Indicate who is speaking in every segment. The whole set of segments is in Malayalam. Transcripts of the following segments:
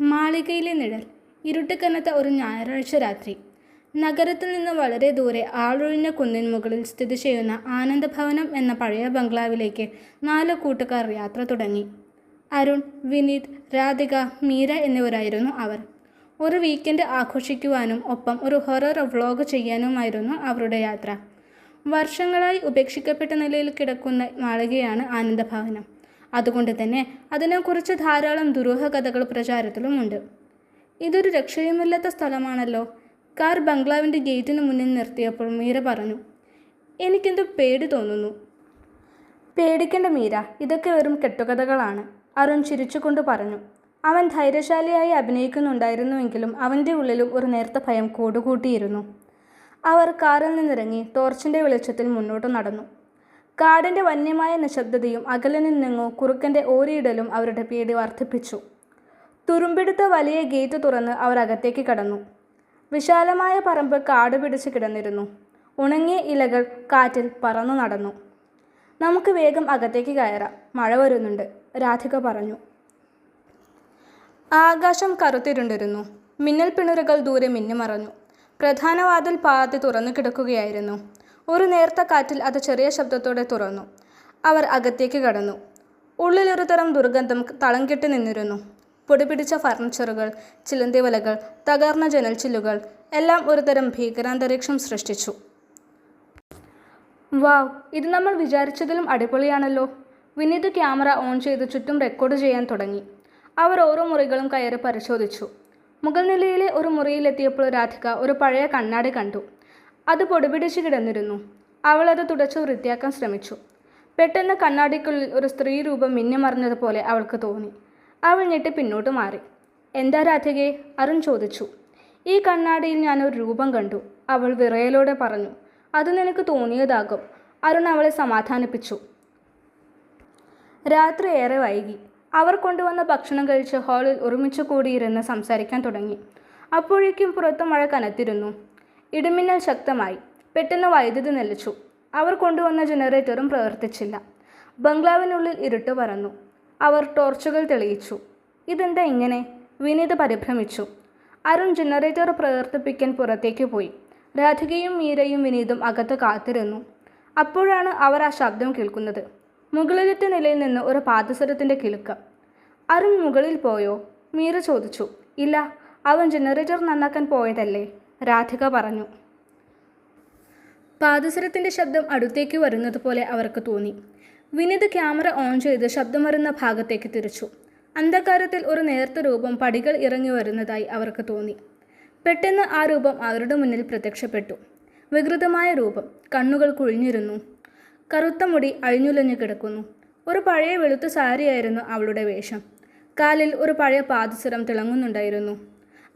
Speaker 1: മാളികയിലെ നിഴൽ ഇരുട്ട് കനത്ത ഒരു ഞായറാഴ്ച രാത്രി. നഗരത്തിൽ നിന്ന് വളരെ ദൂരെ ആളൊഴിഞ്ഞ കുന്നിൻ മുകളിൽ സ്ഥിതി ചെയ്യുന്ന ആനന്ദഭവനം എന്ന പഴയ ബംഗ്ലാവിലേക്ക് നാല് കൂട്ടുകാർ യാത്ര തുടങ്ങി. അരുൺ വിനീത് രാധിക മീര എന്നിവരായിരുന്നു അവർ. ഒരു വീക്കെൻഡ് ആഘോഷിക്കുവാനും ഒപ്പം ഒരു ഹൊറർ വ്ളോഗ് ചെയ്യാനുമായിരുന്നു അവരുടെ യാത്ര. വർഷങ്ങളായി ഉപേക്ഷിക്കപ്പെട്ട നിലയിൽ കിടക്കുന്ന മാളികയാണ് ആനന്ദഭവനം. അതുകൊണ്ട് തന്നെ അതിനെക്കുറിച്ച് ധാരാളം ദുരൂഹ കഥകൾ പ്രചാരത്തിലുമുണ്ട്. ഇതൊരു രക്ഷയുമില്ലാത്ത സ്ഥലമാണല്ലോ. കാർ ബംഗ്ലാവിന്റെ ഗേറ്റിന് മുന്നിൽ നിർത്തിയപ്പോൾ മീര പറഞ്ഞു എനിക്കെന്തോ പേടി തോന്നുന്നു. പേടിക്കേണ്ട മീര ഇതൊക്കെ വെറും കെട്ടുകഥകളാണ് അരുൺ ചിരിച്ചുകൊണ്ട് പറഞ്ഞു. അവൻ ധൈര്യശാലിയായി അഭിനയിക്കുന്നുണ്ടായിരുന്നുവെങ്കിലും അവന്റെ ഉള്ളിലും ഒരു നേർത്ത ഭയം കൂടുകൂട്ടിയിരുന്നു. അവർ കാറിൽ നിന്നിറങ്ങി ടോർച്ചിന്റെ വെളിച്ചത്തിൽ മുന്നോട്ട് നടന്നു. കാടിന്റെ വന്യമായ നിശബ്ദതയും അകലെ നിന്നെങ്ങോ കുറുക്കന്റെ ഓരിയിടലും അവരുടെ പേടി വർദ്ധിപ്പിച്ചു തുരുമ്പെടുത്ത വലിയ ഗേറ്റ് തുറന്ന് അവർ അകത്തേക്ക് കടന്നു. വിശാലമായ പറമ്പ് കാട് പിടിച്ച് കിടന്നിരുന്നു. ഉണങ്ങിയ ഇലകൾ കാറ്റിൽ പറന്നു നടന്നു. നമുക്ക് വേഗം അകത്തേക്ക് കയറാം. മഴ വരുന്നുണ്ട് രാധിക പറഞ്ഞു. ആകാശം കറുത്തിരുണ്ടിരുന്നു. മിന്നൽ പിണറുകൾ ദൂരെ മിന്നിമറഞ്ഞു. പ്രധാന വാതിൽ പാതി തുറന്നു കിടക്കുകയായിരുന്നു. ഒരു നേർത്ത കാറ്റിൽ അത് ചെറിയ ശബ്ദത്തോടെ തുറന്നു. അവർ അകത്തേക്ക് കടന്നു. ഉള്ളിലൊരു തരം ദുർഗന്ധം തളം കെട്ടി നിന്നിരുന്നു. പൊടിപിടിച്ച ഫർണിച്ചറുകൾ ചിലന്തിവലകൾ തകർന്ന ജനൽച്ചില്ലുകൾ എല്ലാം ഒരുതരം ഭീകരാന്തരീക്ഷം സൃഷ്ടിച്ചു. വാവ് ഇത് നമ്മൾ വിചാരിച്ചതിലും അടിപൊളിയാണല്ലോ. വിനീത് ക്യാമറ ഓൺ ചെയ്ത് ചുറ്റും റെക്കോർഡ് ചെയ്യാൻ തുടങ്ങി. അവർ ഓരോ മുറികളും കയറി പരിശോധിച്ചു. മുകൾ നിലയിലെ ഒരു മുറിയിലെത്തിയപ്പോൾ രാധിക ഒരു പഴയ കണ്ണാടി കണ്ടു. അത് പൊടിപിടിച്ച് കിടന്നിരുന്നു. അവൾ അത് തുടച്ചു വൃത്തിയാക്കാൻ ശ്രമിച്ചു. പെട്ടെന്ന് കണ്ണാടിക്കുള്ളിൽ ഒരു സ്ത്രീ രൂപം മിന്നിമറിഞ്ഞതുപോലെ അവൾക്ക് തോന്നി. അവൾ ഞെട്ടി പിന്നോട്ട് മാറി. എന്താ രാധികയെ അരുൺ ചോദിച്ചു. ഈ കണ്ണാടിയിൽ ഞാൻ ഒരു രൂപം കണ്ടു. അവൾ വിറയലോടെ പറഞ്ഞു. അത് നിനക്ക് തോന്നിയതാകും. അരുൺ അവളെ സമാധാനിപ്പിച്ചു. രാത്രി ഏറെ വൈകി. അവർ കൊണ്ടുവന്ന ഭക്ഷണം കഴിച്ച് ഹാളിൽ ഒരുമിച്ച് കൂടിയിരുന്ന് സംസാരിക്കാൻ തുടങ്ങി. അപ്പോഴേക്കും പുറത്ത് മഴ കനത്തിരുന്നു. ഇടിമിന്നൽ ശക്തമായി. പെട്ടെന്ന് വൈദ്യുതി നിലച്ചു. അവർ കൊണ്ടുവന്ന ജനറേറ്ററും പ്രവർത്തിച്ചില്ല. ബംഗ്ലാവിനുള്ളിൽ ഇരുട്ട് പറന്നു അവർ ടോർച്ചുകൾ തെളിയിച്ചു. ഇതെന്താ ഇങ്ങനെ? വിനീത് പരിഭ്രമിച്ചു. അരുൺ ജനറേറ്റർ പ്രവർത്തിപ്പിക്കാൻ പുറത്തേക്ക് പോയി. രാധികയും മീരയും വിനീതും അകത്ത് കാത്തിരുന്നു. അപ്പോഴാണ് അവർ ആ ശബ്ദം കേൾക്കുന്നത്. മുകളിലത്തെ നിലയിൽ നിന്ന് ഒരു പാദസരത്തിന്റെ കിലുക്കം. അരുൺ മുകളിൽ പോയോ? മീര ചോദിച്ചു. ഇല്ല അവൻ ജനറേറ്റർ നന്നാക്കാൻ പോയതല്ലേ? രാധിക പറഞ്ഞു. പാദസരത്തിന്റെ ശബ്ദം അടുത്തേക്ക് വരുന്നത് പോലെ അവർക്ക് തോന്നി. വിനീത് ക്യാമറ ഓൺ ചെയ്ത് ശബ്ദം വരുന്ന ഭാഗത്തേക്ക് തിരിച്ചു. അന്ധകാരത്തിൽ ഒരു നേർത്ത രൂപം പടികൾ ഇറങ്ങി വരുന്നതായി അവർക്ക് തോന്നി. പെട്ടെന്ന് ആ രൂപം അവരുടെ മുന്നിൽ പ്രത്യക്ഷപ്പെട്ടു. വികൃതമായ രൂപം. കണ്ണുകൾ കുഴിഞ്ഞിരുന്നു. കറുത്ത മുടി അഴിഞ്ഞുലഞ്ഞു കിടക്കുന്നു. ഒരു പഴയ വെളുത്ത സാരിയായിരുന്നു അവളുടെ വേഷം. കാലിൽ ഒരു പഴയ പാദസരം തിളങ്ങുന്നുണ്ടായിരുന്നു.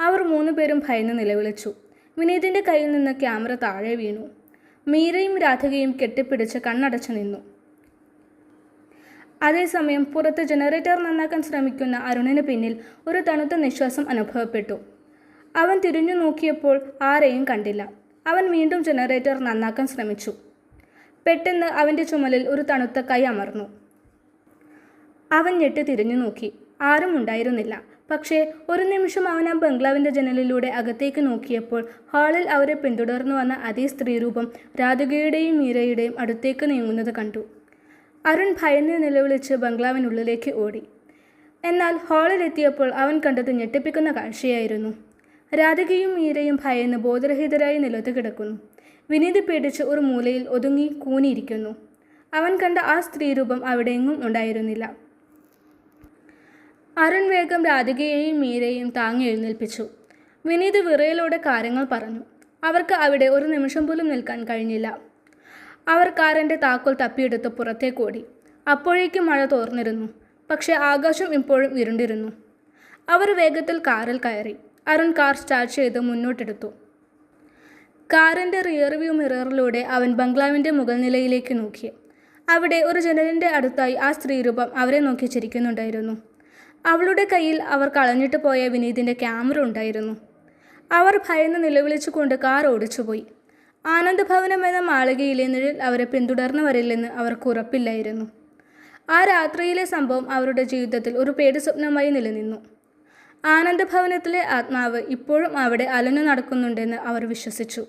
Speaker 1: അവർ മൂന്നുപേരും ഭയന്ന് നിലവിളിച്ചു. വിനീതിന്റെ കയ്യിൽ നിന്ന് ക്യാമറ താഴെ വീണു. മീരയും രാധികയും കെട്ടിപ്പിടിച്ച് കണ്ണടച്ചു നിന്നു. അതേസമയം പുറത്ത് ജനറേറ്റർ നന്നാക്കാൻ ശ്രമിക്കുന്ന അരുണിന് പിന്നിൽ ഒരു തണുത്ത നിശ്വാസം അനുഭവപ്പെട്ടു. അവൻ തിരിഞ്ഞു നോക്കിയപ്പോൾ ആരെയും കണ്ടില്ല. അവൻ വീണ്ടും ജനറേറ്റർ നന്നാക്കാൻ ശ്രമിച്ചു. പെട്ടെന്ന് അവന്റെ ചുമലിൽ ഒരു തണുത്ത കൈ അമർന്നു. അവൻ ഞെട്ടി തിരിഞ്ഞു നോക്കി. ആരും ഉണ്ടായിരുന്നില്ല. പക്ഷേ ഒരു നിമിഷം അവൻ ആ ബംഗ്ലാവിന്റെ ജനലിലൂടെ അകത്തേക്ക് നോക്കിയപ്പോൾ ഹാളിൽ അവരെ പിന്തുടർന്നു വന്ന അതേ സ്ത്രീരൂപം രാധികയുടെയും മീരയുടെയും അടുത്തേക്ക് നീങ്ങുന്നത് കണ്ടു. അരുൺ ഭയന്ന് നിലവിളിച്ച് ബംഗ്ലാവിനുള്ളിലേക്ക് ഓടി. എന്നാൽ ഹാളിലെത്തിയപ്പോൾ അവൻ കണ്ടത് ഞെട്ടിപ്പിക്കുന്ന കാഴ്ചയായിരുന്നു. രാധികയും മീരയും ഭയന്ന് ബോധരഹിതരായി നിലത്ത് കിടക്കുന്നു. വിനീത് പേടിച്ച് ഒരു മൂലയിൽ ഒതുങ്ങി കൂനിയിരിക്കുന്നു. അവൻ കണ്ട ആ സ്ത്രീരൂപം അവിടെയെങ്ങും ഉണ്ടായിരുന്നില്ല. അരുൺ വേഗം രാധികയെയും മീരയെയും താങ്ങി എഴുന്നേൽപ്പിച്ചു. വിനീത് വിറയലോടെ കാര്യങ്ങൾ പറഞ്ഞു. അവർക്ക് അവിടെ ഒരു നിമിഷം പോലും നിൽക്കാൻ കഴിഞ്ഞില്ല. അവർ കാറിന്റെ താക്കോൽ തപ്പിയെടുത്ത് പുറത്തേക്ക് ഓടി. അപ്പോഴേക്കും മഴ തോർന്നിരുന്നു. പക്ഷേ ആകാശം ഇപ്പോഴും ഇരുണ്ടിരുന്നു. അവർ വേഗത്തിൽ കാറിൽ കയറി. അരുൺ കാർ സ്റ്റാർട്ട് ചെയ്ത് മുന്നോട്ടെടുത്തു. കാറിന്റെ റിയർ വ്യൂ മിററിലൂടെ അവൻ ബംഗ്ലാവിന്റെ മുകൾ നിലയിലേക്ക് നോക്കി. അവിടെ ഒരു ജനലിന്റെ അടുത്തായി ആ സ്ത്രീരൂപം അവരെ നോക്കി ചിരിക്കുന്നുണ്ടായിരുന്നു. അവളുടെ കയ്യിൽ അവർ കളഞ്ഞിട്ട് പോയ വിനീതിന്റെ ക്യാമറ ഉണ്ടായിരുന്നു. അവർ ഭയന്ന് നിലവിളിച്ചുകൊണ്ട് കാർ ഓടിച്ചുപോയി. ആനന്ദഭവനം എന്ന മാളികയിലെ നിഴൽ അവരെ പിന്തുടർന്നു വരില്ലെന്ന് അവർക്ക് ഉറപ്പില്ലായിരുന്നു. ആ രാത്രിയിലെ സംഭവം അവരുടെ ജീവിതത്തിൽ ഒരു പേടി സ്വപ്നമായി നിലനിന്നു. ആനന്ദഭവനത്തിലെ ആത്മാവ് ഇപ്പോഴും അവിടെ അലഞ്ഞു നടക്കുന്നുണ്ടെന്ന് അവർ വിശ്വസിച്ചു.